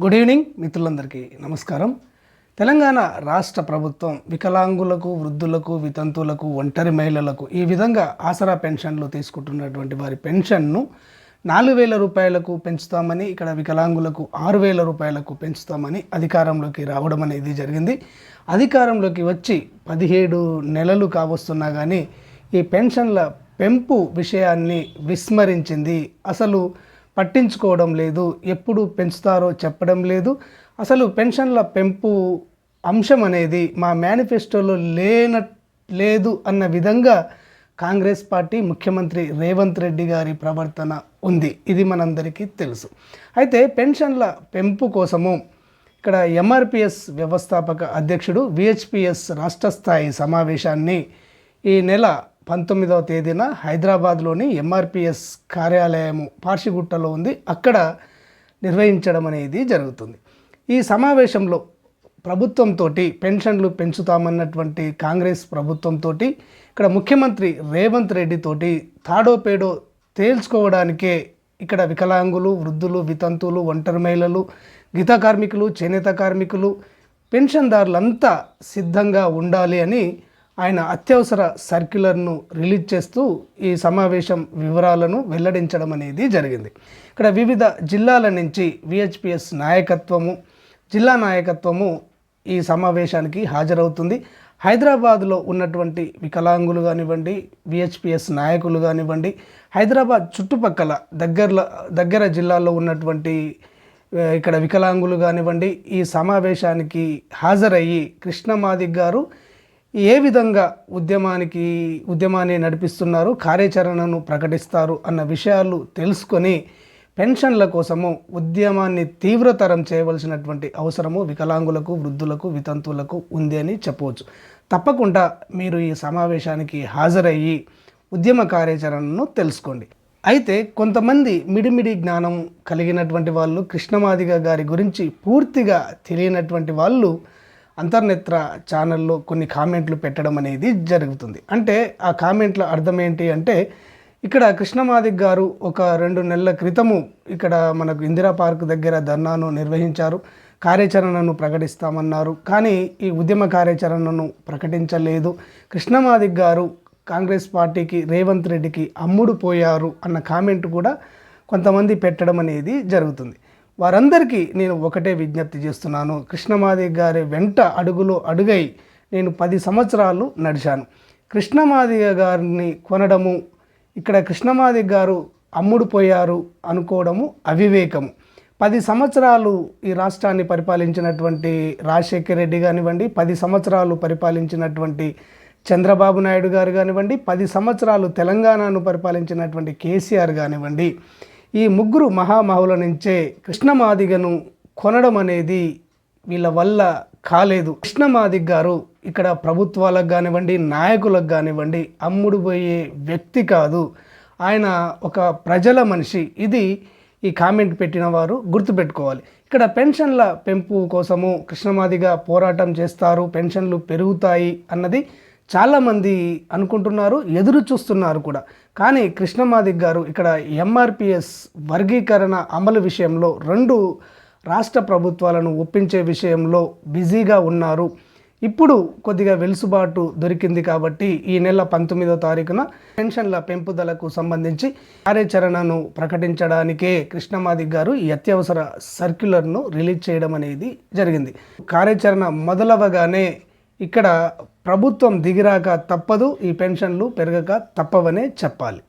Good evening మిత్రులందరికీ నమస్కారం. తెలంగాణ రాష్ట్ర ప్రభుత్వం వికలాంగులకు వృద్ధులకు వితంతువులకు ఒంటరి మహిళలకు ఈ విధంగా ఆసరా పెన్షన్లు తీసుకుంటున్నటువంటి వారి పెన్షన్ను నాలుగు వేల రూపాయలకు పెంచుతామని ఇక్కడ వికలాంగులకు ఆరు వేల రూపాయలకు పెంచుతామని అధికారంలోకి రావడం అనేది జరిగింది. అధికారంలోకి వచ్చి పదిహేడు నెలలు కావస్తున్నా కానీ ఈ పెన్షన్ల పెంపు విషయాన్ని విస్మరించింది. అసలు పట్టించుకోవడం లేదు ఎప్పుడు పెంచుతారో చెప్పడం లేదు. అసలు పెన్షన్ల పెంపు అంశం అనేది మా మేనిఫెస్టోలో లేన లేదు అన్న విధంగా కాంగ్రెస్ పార్టీ ముఖ్యమంత్రి రేవంత్ రెడ్డి గారి ప్రవర్తన ఉంది. ఇది మనందరికీ తెలుసు. అయితే పెన్షన్ల పెంపు కోసము ఇక్కడ ఎంఆర్పిఎస్ వ్యవస్థాపక అధ్యక్షుడు విహెచ్పిఎస్ రాష్ట్ర స్థాయి సమావేశాన్ని ఈ నెల పంతొమ్మిదవ తేదీన హైదరాబాద్లోని ఎంఆర్పిఎస్ కార్యాలయము పార్షిగుట్టలో ఉంది. అక్కడ నిర్వహించడం అనేది జరుగుతుంది. ఈ సమావేశంలో ప్రభుత్వంతో పెన్షన్లు పెంచుతామన్నటువంటి కాంగ్రెస్ ప్రభుత్వంతో ఇక్కడ ముఖ్యమంత్రి రేవంత్ రెడ్డితోటి తాడో పేడో తేల్చుకోవడానికే ఇక్కడ వికలాంగులు వృద్ధులు వితంతువులు ఒంటరి మహిళలు గీత కార్మికులు చేనేత కార్మికులు పెన్షన్దారులంతా సిద్ధంగా ఉండాలి అని ఆయన అత్యవసర సర్క్యులర్ను రిలీజ్ చేస్తూ ఈ సమావేశం వివరాలను వెల్లడించడం అనేది జరిగింది. ఇక్కడ వివిధ జిల్లాల నుంచి విహెచ్పిఎస్ నాయకత్వము జిల్లా నాయకత్వము ఈ సమావేశానికి హాజరవుతుంది. హైదరాబాద్లో ఉన్నటువంటి వికలాంగులు కానివ్వండి విహెచ్పిఎస్ నాయకులు కానివ్వండి హైదరాబాద్ చుట్టుపక్కల దగ్గర దగ్గర జిల్లాల్లో ఉన్నటువంటి ఇక్కడ వికలాంగులు కానివ్వండి ఈ సమావేశానికి హాజరయ్యి కృష్ణమాదిక్ గారు ఏ విధంగా ఉద్యమానికి ఉద్యమాన్ని నడిపిస్తున్నారు కార్యాచరణను ప్రకటిస్తారు అన్న విషయాలు తెలుసుకొని పెన్షన్ల కోసము ఉద్యమాన్ని తీవ్రతరం చేయవలసినటువంటి అవసరము వికలాంగులకు వృద్ధులకు వితంతువులకు ఉంది అని చెప్పవచ్చు. తప్పకుండా మీరు ఈ సమావేశానికి హాజరయ్యి ఉద్యమ కార్యాచరణను తెలుసుకోండి. అయితే కొంతమంది మిడిమిడి జ్ఞానం కలిగినటువంటి వాళ్ళు కృష్ణమాదిగ గారి గురించి పూర్తిగా తెలియనటువంటి వాళ్ళు అంతర్నేత్ర ఛానల్లో కొన్ని కామెంట్లు పెట్టడం అనేది జరుగుతుంది. అంటే ఆ కామెంట్ల అర్థం ఏంటి అంటే ఇక్కడ కృష్ణమాదిక్ గారు ఒక రెండు నెలల క్రితము ఇక్కడ మనకు ఇందిరా పార్క్ దగ్గర ధర్నాను నిర్వహించారు. కార్యాచరణను ప్రకటిస్తామన్నారు. కానీ ఈ ఉద్యమ కార్యాచరణను ప్రకటించలేదు. కృష్ణమాదిక్ గారు కాంగ్రెస్ పార్టీకి రేవంత్ రెడ్డికి అమ్ముడు పోయారు అన్న కామెంట్ కూడా కొంతమంది పెట్టడం అనేది జరుగుతుంది. వారందరికీ నేను ఒకటే విజ్ఞప్తి చేస్తున్నాను. కృష్ణమాది గారి వెంట అడుగులో అడుగై నేను పది సంవత్సరాలు నడిచాను. కృష్ణమాది గారిని కొనడము ఇక్కడ కృష్ణమాది గారు అమ్ముడు పోయారు అనుకోవడము అవివేకము. పది సంవత్సరాలు ఈ రాష్ట్రాన్ని పరిపాలించినటువంటి రాజశేఖర్ రెడ్డి కానివ్వండి పది సంవత్సరాలు పరిపాలించినటువంటి చంద్రబాబు నాయుడు గారు కానివ్వండి పది సంవత్సరాలు తెలంగాణను పరిపాలించినటువంటి కేసీఆర్ కానివ్వండి ఈ ముగ్గురు మహామహుల నుంచే కృష్ణమాదిగను కొనడం అనేది వీళ్ళ వల్ల కాలేదు. కృష్ణమాదిగ్ గారు ఇక్కడ ప్రభుత్వాలకు కానివ్వండి నాయకులకు కానివ్వండి అమ్ముడు పోయే వ్యక్తి కాదు. ఆయన ఒక ప్రజల మనిషి. ఇది ఈ కామెంట్ పెట్టిన వారు గుర్తుపెట్టుకోవాలి. ఇక్కడ పెన్షన్ల పెంపు కోసము కృష్ణమాదిగా పోరాటం చేస్తారు. పెన్షన్లు పెరుగుతాయి అన్నది చాలామంది అనుకుంటున్నారు ఎదురు చూస్తున్నారు కూడా. కానీ కృష్ణమాదిక్ గారు ఇక్కడ ఎంఆర్పిఎస్ వర్గీకరణ అమలు విషయంలో రెండు రాష్ట్ర ప్రభుత్వాలను ఒప్పించే విషయంలో బిజీగా ఉన్నారు. ఇప్పుడు కొద్దిగా వెలుసుబాటు దొరికింది కాబట్టి ఈ నెల పంతొమ్మిదో తారీఖున పెన్షన్ల పెంపుదలకు సంబంధించి కార్యాచరణను ప్రకటించడానికే కృష్ణమాదిక్ గారు ఈ అత్యవసర సర్క్యులర్ను రిలీజ్ చేయడం అనేది జరిగింది. కార్యాచరణ మొదలవగానే ఇక్కడ ప్రభుత్వం దిగిరాక తప్పదు ఈ పెన్షన్లు పెరగక తప్పవనే చెప్పాలి.